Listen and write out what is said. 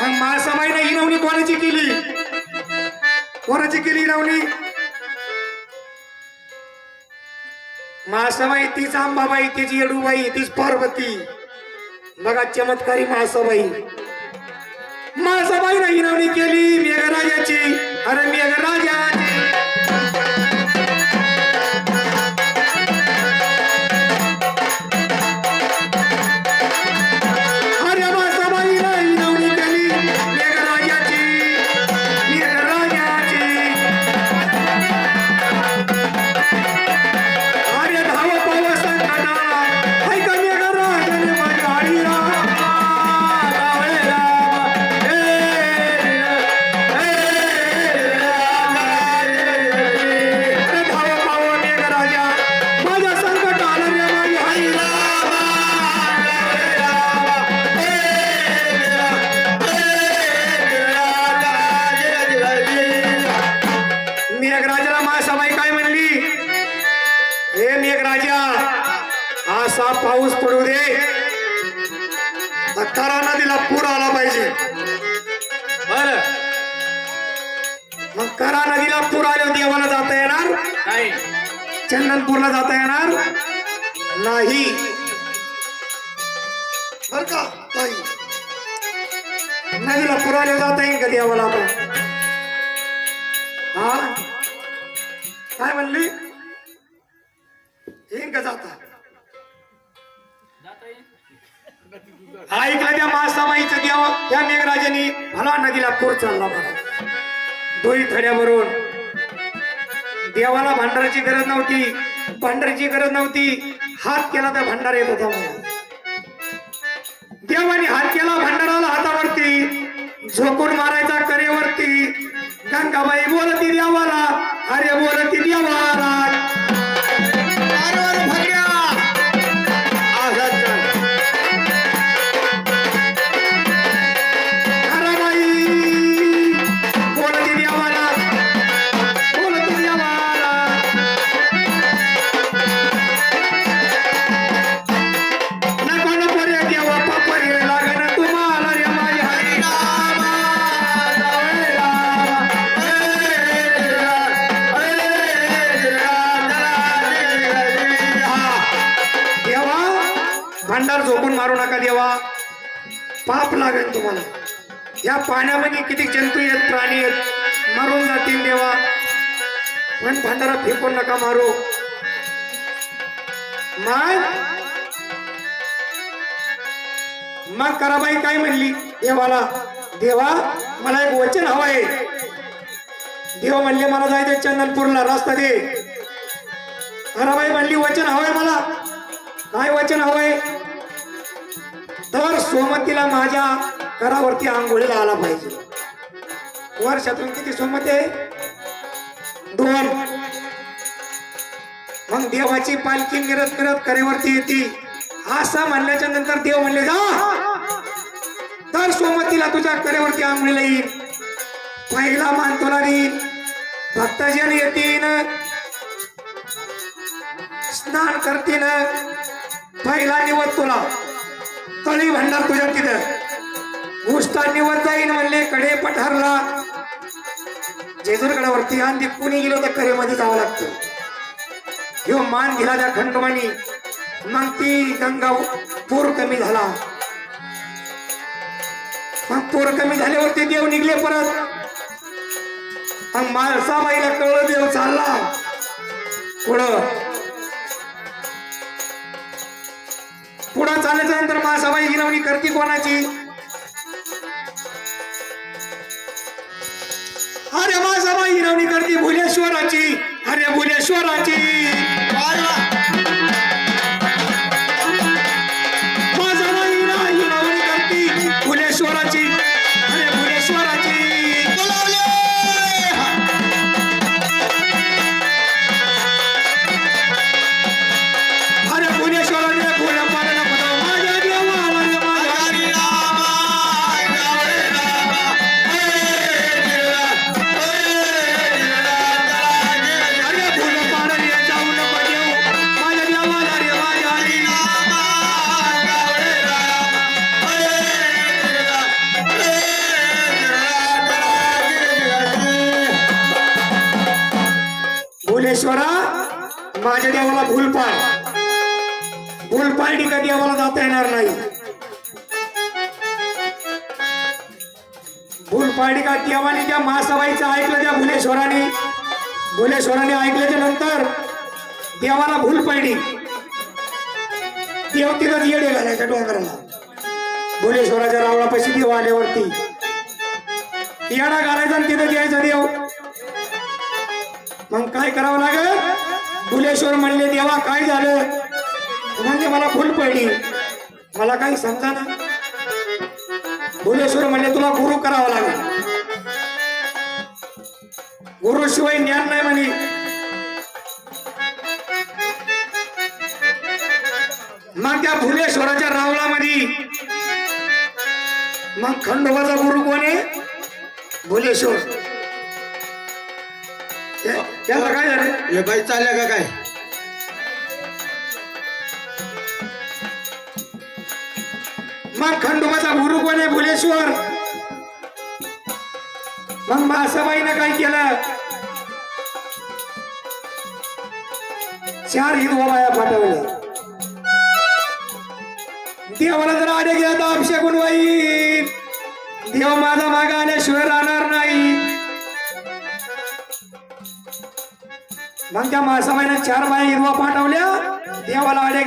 आणि माय सबाईने हिरवणी कोणाची केली? कोणाची केली हिरवणी महासबाई तीच आंबाबाई तीच येडूबाई तीच पार्वती. बघा चमत्कारी महासबाई नाही हिरवणी केली मेघराजाची. अरे मेघराजाची. असा पाऊस पडू दे. अत्तारा नदीला पूर आला पाहिजे. बर. मग करा नदीला पूर आल्यावर देवाला जाता येणार? नाही. चंदनपूरला जाता येणार? नाही. बर का नाही नदीला पूर आल्यावर जाता येईल का देवाला आपण? हा? काय म्हणली? येईन का जाता? हा एखाद्या मासामाईचं देव त्या मेघराजांनी भला नदीला पूर चालला मला दोही थड्यावरून. देवाला भांडाराची गरज नव्हती भांडाराची गरज नव्हती. हात केला तर भांडार येत होता मला देवाने हात केला भांडाराला हातावरती. झोकून मारायचा करेवरती. गंगाबाई बोलती देवाला अरे बोलती देवाला भांडार झोपून मारू नका देवा. पाप लागेल तुम्हाला. या पाण्यामध्ये किती जंतू आहेत प्राणी आहेत मरून जातील देवा. पण भांडारा फेकून नका मारू. मग मग कराबाई काय म्हणली? देवाला देवा मला एक वचन हवंय देव म्हणले मला जायचं चंदनपूरला रस्ता दे. कराबाई म्हणली वचन हवंय मला. काय वचन हवंय तर सोमतीला माझ्या करावरती आंघोळीला आला पाहिजे. वर्षातून किती सोमती? दोन. मग देवाची पालखी मिरत मिरत करेवरती येते. असं म्हणल्याच्या नंतर देव म्हणले जा. तर सोमतीला तुझ्या करेवरती आंघोळीला येईल पहिला मान तुला देईल भक्तजन येतील स्नान करतील पहिला निवत तुला. तळी भंडार तुझ्या तिथं. उष्टांनीवर जाईन म्हणले कडे पठारला. जेजूरगडावरती आणि कुणी गेलो तर करेमध्ये जावं लागतं. ह्यो मान दिला त्या खंडोबानी. मग ती गंगा पूर कमी झाला. मग पूर कमी झाल्यावरती देव निघले परत. मग माणसाबाईला कळलं देव चालला. पुढं पुढं चालायचं नंतर महासभा गिरवणी करते कोणाची? अरे महासभा गिरवणी करते गिरवणी करते भुलेश्वराची अरे भुलेश्वराची. माझ्या देवाला भूल पाड. भूल का देवाला जाता येणार नाही? भूल का देवाने त्या महासभाईचं ऐकलं त्या भुलेश्वराने भुलेश्वराने ऐकल्याच्या नंतर देवाला भूल पडली. देव तिथंच येडे घालायच्या डोंगराला. भुलेश्वराच्या रावळापाशी देव आल्यावरती. येडा घालायचा आणि तिथं यायचं मग काय करावं लागेल? भुलेश्वर म्हणले देवा काय झालं? म्हणजे मला फुल पडली. मला काही समजा ना. भुलेश्वर म्हणले तुला गुरु करावा लागेल. गुरु शिवाय ज्ञान नाही म्हणे. मग त्या भुलेश्वराच्या रावळामध्ये मग खंडोबाचा गुरु कोण आहे? भुलेश्वर त्याला काय झालं? हे बाई चालल्या का काय? मग खंडोबाचा गुरु कोण आहे भुलेश्वर? मग मासाबाईनं काय केलं? चार हिरवा बाया पाठवल्या. देवाला जर आडे गेला तर अभिषेकून होईल. देव माझा मागा आल्याशिवाय राहणार नाही. मग त्या मासाबाईनं चार बाया हिरवा पाठवल्या देवाला आड्या